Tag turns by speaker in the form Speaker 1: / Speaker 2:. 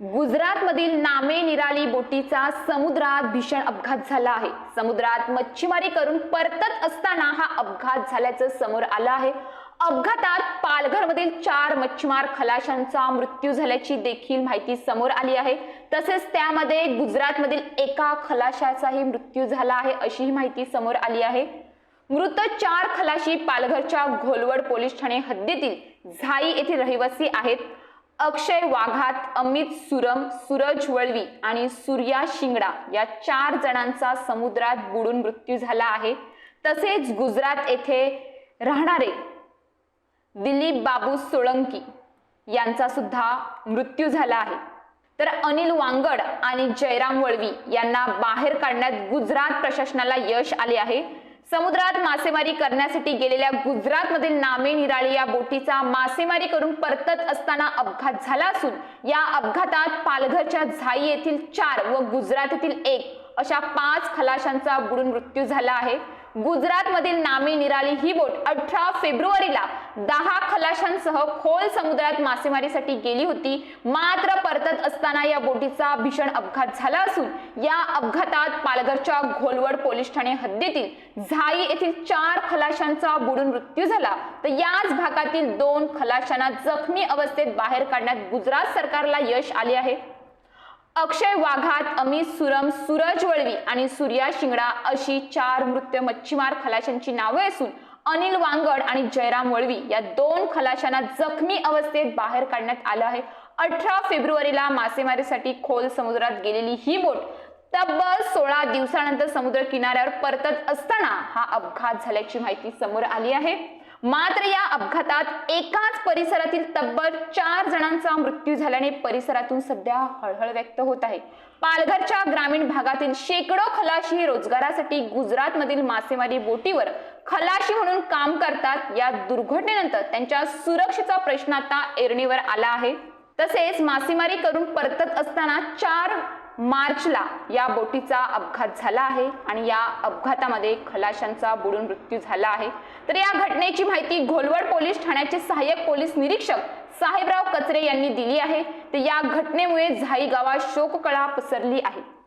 Speaker 1: गुजरातमधील नामे निराली बोटीचा समुद्रात भीषण अपघात झाला आहे. समुद्रात मच्छीमारी करून परतत असताना हा अपघात झाल्याचं समोर आलं आहे. अपघातात पालघरमधील चार मच्छीमार खलाशांचा मृत्यू झाल्याची देखील माहिती समोर आली आहे. तसेच त्यामध्ये गुजरातमधील एका खलाशाचाही मृत्यू झाला आहे अशीही माहिती समोर आली आहे. मृत चार खलाशी पालघरच्या घोलवड पोलीस ठाणे हद्दीतील झाई येथील रहिवासी आहेत. अक्षय वाघात अमित सुरम सूरज वळवी आणि सूर्या शिंगडा या चार जणांचा समुद्रात बुडून मृत्यू झाला आहे. तसेच गुजरात येथे राहणारे दिलीप बाबू सोळंकी यांचा सुद्धा मृत्यू झाला आहे. तर अनिल वांगड आणि जयराम वळवी यांना बाहेर काढण्यात गुजरात प्रशासनाला यश आले आहे. समुद्रात मासेमारी करण्यासाठी गेलेल्या गुजरातमधील नामे निराळी या बोटीचा मासेमारी करून परतत असताना अपघात झाला असून या अपघातात पालघरच्या झाई येथील चार व गुजरातीतील एक अशा पाच खलाशांचा बुडून मृत्यू झाला आहे. गुजरातमधील नामी निराली ही बोट अठरा फेब्रुवारीला दहा खलाशांसह खोल समुद्रात मासेमारीसाठी गेली होती. मात्र परतत असताना या बोटीचा भीषण अपघात झाला असून या अपघातात पालघरच्या घोलवड पोलीस ठाणे हद्दीतील झाई येथील चार खलाशांचा बुडून मृत्यू झाला. तर याच भागातील दोन खलाशांना जखमी अवस्थेत बाहेर काढण्यात गुजरात सरकारला यश आले आहे. अक्षय वाघात अमित सुरम सूरज वळवी आणि सूर्या शिंगडा अशी चार मृत्य मच्छीमार खलाशांची नावे असून अनिल वांगड आणि जयराम वळवी या दोन खलाशांना जखमी अवस्थेत बाहेर काढण्यात आलं आहे. अठरा फेब्रुवारीला मासेमारीसाठी खोल समुद्रात गेलेली ही बोट तब्बल सोळा दिवसानंतर समुद्र किनाऱ्यावर परतत असताना हा अपघात झाल्याची माहिती समोर आली आहे. मात्र या अपघातात एकाच परिसरातील तब्बल चार जणांचा मृत्यू झाल्याने परिसरातून सध्या हळहळ व्यक्त होत आहे. पालघरच्या ग्रामीण भागातील शेकडो खलाशी रोजगारासाठी गुजरातमधील मासेमारी बोटीवर खलाशी म्हणून काम करतात. या दुर्घटनेनंतर त्यांच्या सुरक्षेचा प्रश्न आता एरणीवर आला आहे. तसेच मासेमारी करून परतत असताना चार मार्चला या बोटीचा अपघात झाला आहे आणि या अपघातामध्ये खलाशांचा बुडून मृत्यू झाला आहे. तर या घटनेची माहिती घोलवड पोलीस ठाण्याचे सहाय्यक पोलीस निरीक्षक साहेबराव कचरे यांनी दिली आहे. तर या घटनेमुळे झाई गावात शोककळा पसरली आहे.